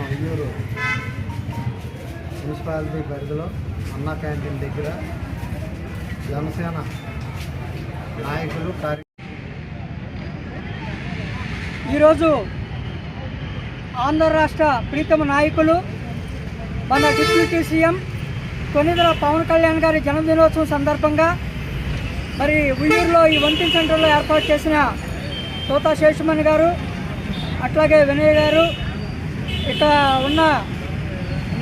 మనం అయ్యూరు మున్సిపాలిటీ పరిధిలో అన్నా క్యాంటీన్ దగ్గర జనసేన నాయకులు కార్య ఈరోజు ఆంధ్ర రాష్ట్ర ప్రీతమ నాయకులు మన డిప్యూటీ సీఎం కొన్నిదల పవన్ కళ్యాణ్ గారి జన్మదినోత్సవం సందర్భంగా మరి ఉయ్యూరులో ఈ వంటింగ్ సెంటర్లో ఏర్పాటు చేసిన తోతా శేషమణి గారు అట్లాగే వినయ్ గారు ఇక్కడ ఉన్న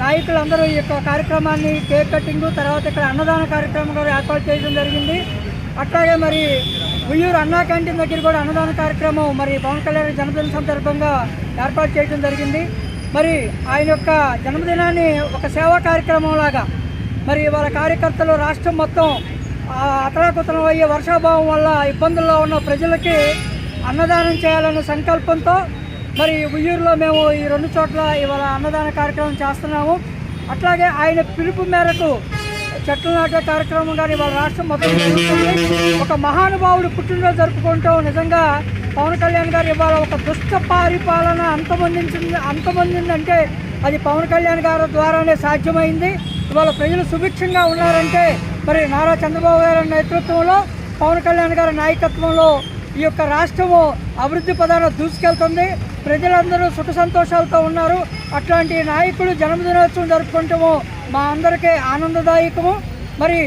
నాయకులందరూ ఈ యొక్క కార్యక్రమాన్ని కేక్ కట్టింగ్ తర్వాత ఇక్కడ అన్నదాన కార్యక్రమం కూడా ఏర్పాటు చేయడం జరిగింది. అట్లాగే మరి ఉయ్యూరు అన్నా క్యాంటీన్ దగ్గర కూడా అన్నదాన కార్యక్రమం మరి పవన్ కళ్యాణ్ జన్మదిన సందర్భంగా ఏర్పాటు చేయడం జరిగింది. మరి ఆయన యొక్క జన్మదినాన్ని ఒక సేవా కార్యక్రమం లాగా మరి వాళ్ళ కార్యకర్తలు రాష్ట్రం మొత్తం అతలాకుతలం అయ్యే వర్షాభావం వల్ల ఇబ్బందుల్లో ఉన్న ప్రజలకి అన్నదానం చేయాలనే సంకల్పంతో మరి ఉయ్యూరులో మేము ఈ రెండు చోట్ల ఇవాళ అన్నదాన కార్యక్రమం చేస్తున్నాము. అట్లాగే ఆయన పిలుపు మేరకు చెట్లు నాటే కార్యక్రమం కానీ వాళ్ళ రాష్ట్రం మొత్తం జరుగుతుంది. ఒక మహానుభావుడు పుట్టినరోజు జరుపుకుంటాం నిజంగా పవన్ కళ్యాణ్ గారు ఇవాళ ఒక దుష్ట పరిపాలన అంతమొందించింది అంతమొందిందంటే అది పవన్ కళ్యాణ్ గారి ద్వారానే సాధ్యమైంది. ఇవాళ ప్రజలు సుభిక్షంగా ఉన్నారంటే మరి నారా చంద్రబాబు గారి నేతృత్వంలో పవన్ కళ్యాణ్ గారి నాయకత్వంలో ఈ యొక్క రాష్ట్రము అభివృద్ధి పదాన దూసుకెళ్తుంది. ప్రజలందరూ సుఖ సంతోషాలతో ఉన్నారు. అట్లాంటి నాయకులు జన్మదినోత్సవం జరుపుకుంటాము మా అందరికీ ఆనందదాయకము. మరి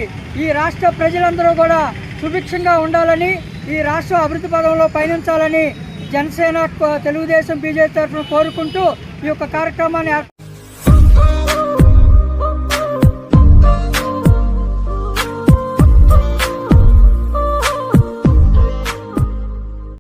ఈ రాష్ట్ర ప్రజలందరూ కూడా సుభిక్షంగా ఉండాలని ఈ రాష్ట్ర అభివృద్ధి పదంలో పయనించాలని జనసేన తెలుగుదేశం బీజేపీ తరఫున కోరుకుంటూ ఈ యొక్క కార్యక్రమాన్ని